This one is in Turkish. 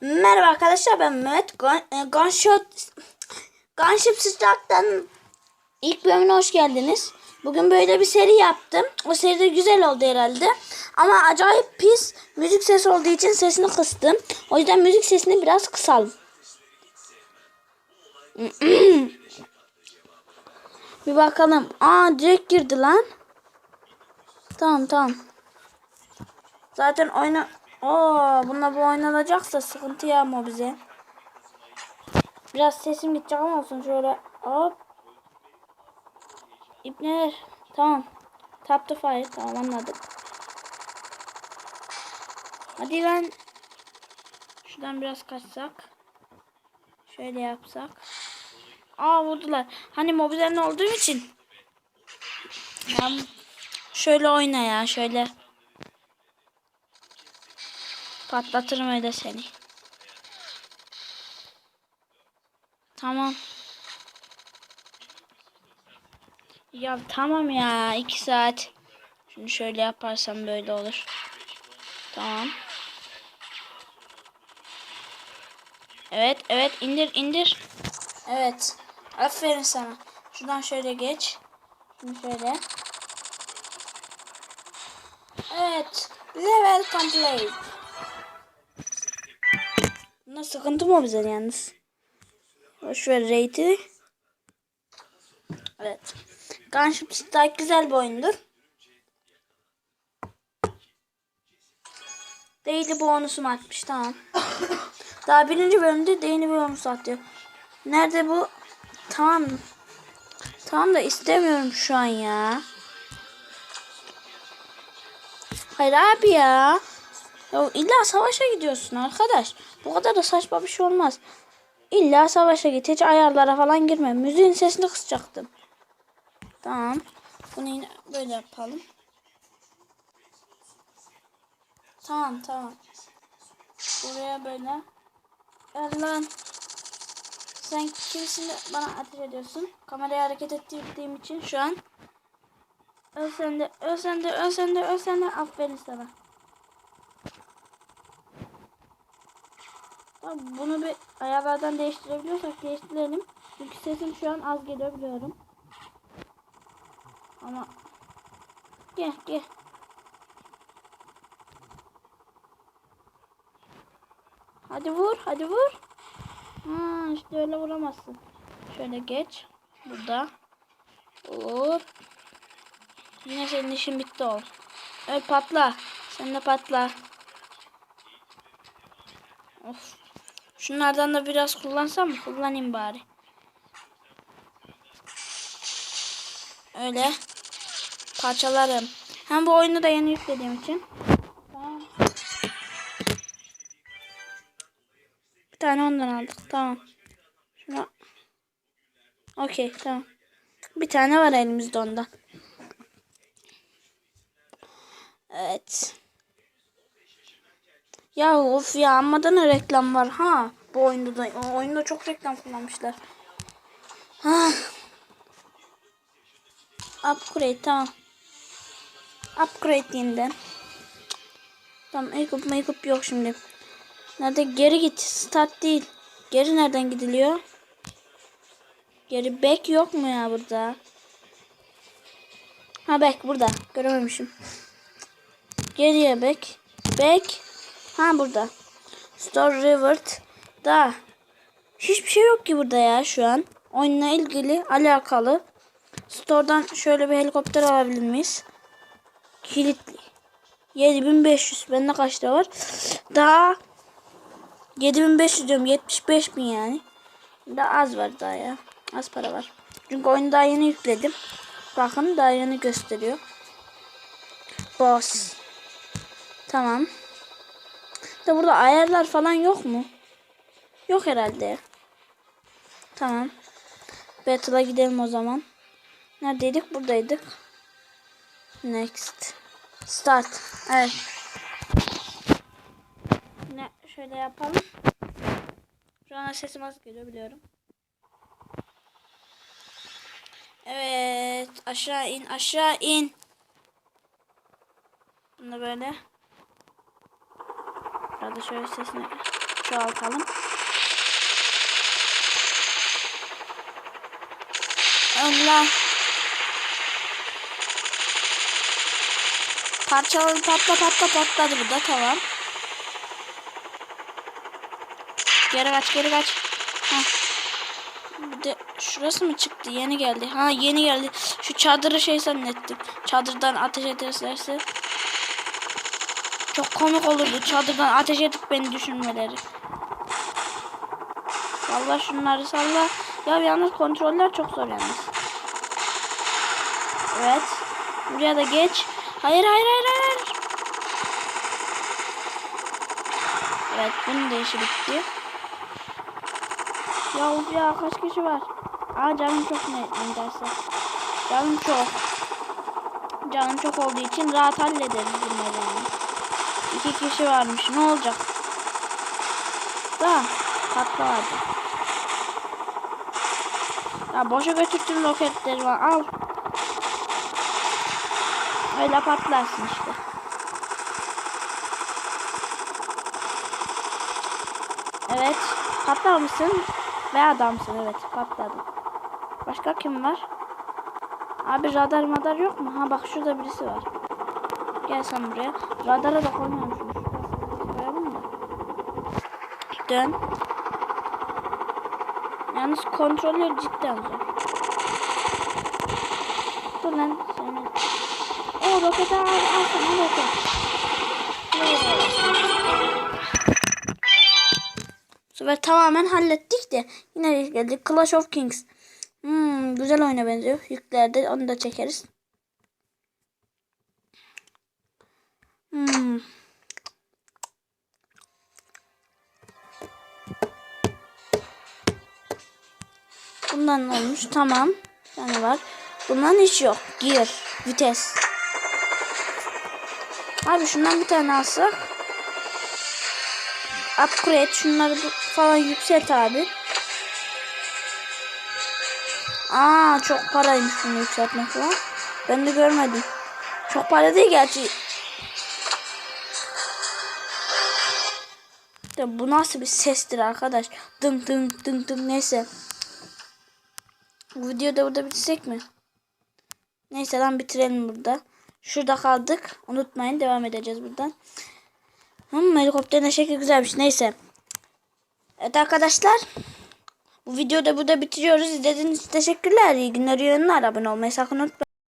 Merhaba arkadaşlar ben Mehmet Gun, e, Gunshot Gunship Strike'dan ilk bölümüne hoş geldiniz. Bugün böyle bir seri yaptım. O seri de güzel oldu herhalde. Ama acayip pis müzik sesi olduğu için sesini kıstım. O yüzden müzik sesini biraz kısalım. bir bakalım. Aa direkt girdi lan. Tamam tamam. Zaten oyna... Oo, bununla bu oynanacaksa sıkıntı yapma bize. Biraz sesim gidecek ama olsun şöyle. Hop. İpneler. Tamam. Tap to fire. Tamam anladık. Hadi lan. Şuradan biraz kaçsak. Şöyle yapsak. Aa vurdular. Hani mobilden olduğum için. Tamam. Şöyle oyna ya. Şöyle. Patlatırım öyle seni. Tamam. Ya tamam ya. iki saat. Şunu şöyle yaparsam böyle olur. Tamam. Evet, evet. indir, indir. Evet. Aferin sana. Şuradan şöyle geç. Şimdi şöyle. Evet. Level complete. Bunda sıkıntı mı bize yalnız? Boş ver rate'i. Evet. Gunship Strike güzel bir oyundur. Daily bonusum atmış tamam. Daha birinci bölümde daily bonus atıyor. Nerede bu? Tamam. Tamam da istemiyorum şu an ya. Hayır abi ya. Ya illa savaşa gidiyorsun arkadaş. Bu kadar da saçma bir şey olmaz. İlla savaşa git. Hiç ayarlara falan girme. Müziğin sesini kısacaktım. Tamam. Bunu yine böyle yapalım. Tamam tamam. Buraya böyle. Gel lan. Sen kimsin de bana ateş ediyorsun. Kamerayı hareket ettirdiğim için şu an. Öl sen de, öl sen de, öl sen de, öl sen de. Aferin sana. Bunu bir ayarlardan değiştirebiliyorsak değiştirelim. Çünkü sesim şu an az geliyor biliyorum. Ama gel gel. Hadi vur, hadi vur. Ha, işte öyle vuramazsın. Şöyle geç. Burada. Hop. Yine senin işin bitti ol. Öl patla. Sen de patla. Of. Şunlardan da biraz kullansam mı? Kullanayım bari. Öyle. Parçalarım. Hem bu oyunu da yeni yüklediğim için. Bir tane ondan aldık. Tamam. Şuna. Okey tamam. Bir tane var elimizde ondan. Evet. Ya of ya amma ne reklam var ha. Bu oyunda da o oyunda çok reklam kullanmışlar. Ha. Upgrade tamam. Upgrade yeniden. Tamam make-up make-up yok şimdi. Nerede geri git. Start değil. Geri nereden gidiliyor? Geri back yok mu ya burada? Ha back burada. Görememişim. Geriye back. Back. Ha burada. Store Revert. Da. Hiçbir şey yok ki burada ya şu an. Oyunla ilgili alakalı. Store'dan şöyle bir helikopter alabilir miyiz? Kilitli. 7500. Bende kaç lira var? Daha 7500 diyorum. 75 bin yani. Daha az var daha ya. Az para var. Çünkü oyunu daha yeni yükledim. Bakın daha yeni gösteriyor. Boss. Tamam. Da burada ayarlar falan yok mu? Yok herhalde. Tamam. Battle'a gidelim o zaman. Neredeydik? Buradaydık. Next. Start. Evet. Ne şöyle yapalım. Şu an sesim az geliyor biliyorum. Evet. Aşağı in. Aşağı in. Bunu böyle. Burada şöyle sesini çoğaltalım. Allah. Parçalı patla patla patladı bu da tamam. Geri kaç geri kaç. Heh. Bir de şurası mı çıktı? Yeni geldi. Ha yeni geldi. Şu çadırı şey zannettim. Çadırdan ateş ederlerse. Çok komik olurdu. Çadırdan ateş edip beni düşünmeleri. Salla şunları salla. Ya yalnız kontroller çok zor yalnız. Evet. Buraya da geç. Hayır hayır hayır hayır. Evet bunun da işi bitti. Ya ya kaç kişi var? Aa canım çok ne derse. Canım çok. Canım çok olduğu için rahat hallederiz bunları yani. İki kişi varmış ne olacak? Da patla vardı. Ya boşa götürttüm roketleri var al. Öyle patlarsın işte. Evet. Patlar mısın? Ve adamsın evet patladım. Başka kim var? Abi radar madar yok mu? Ha bak şurada birisi var. Gel sen buraya. Radara da. Şurada koyalım da. Dön. Yalnız kontrolü cidden zor. Dur lan seni. O roket al, al sana roket. Bu tamamen hallettik de yine geldik. Clash of Kings. Hmm, güzel oyuna benziyor. Yüklerde onu da çekeriz. Bundan olmuş. Tamam. Tane var. Bundan hiç yok. Gear. Vites. Abi şundan bir tane alsak. Upgrade. Şunları falan yükselt abi. Aa çok paraymış bunu yükseltmek falan. Ben de görmedim. Çok para değil gerçi. De bu nasıl bir sestir arkadaş? Dım dım dım dım neyse. Bu videoda burada bitirsek mi? Neyse lan bitirelim burada. Şurada kaldık. Unutmayın devam edeceğiz buradan. Hmm, helikopterin şekli güzelmiş. Neyse. Evet arkadaşlar. Bu videoda burada bitiriyoruz. İzlediğiniz için teşekkürler. İyi günler, iyi. Abone olmayı sakın unutmayın.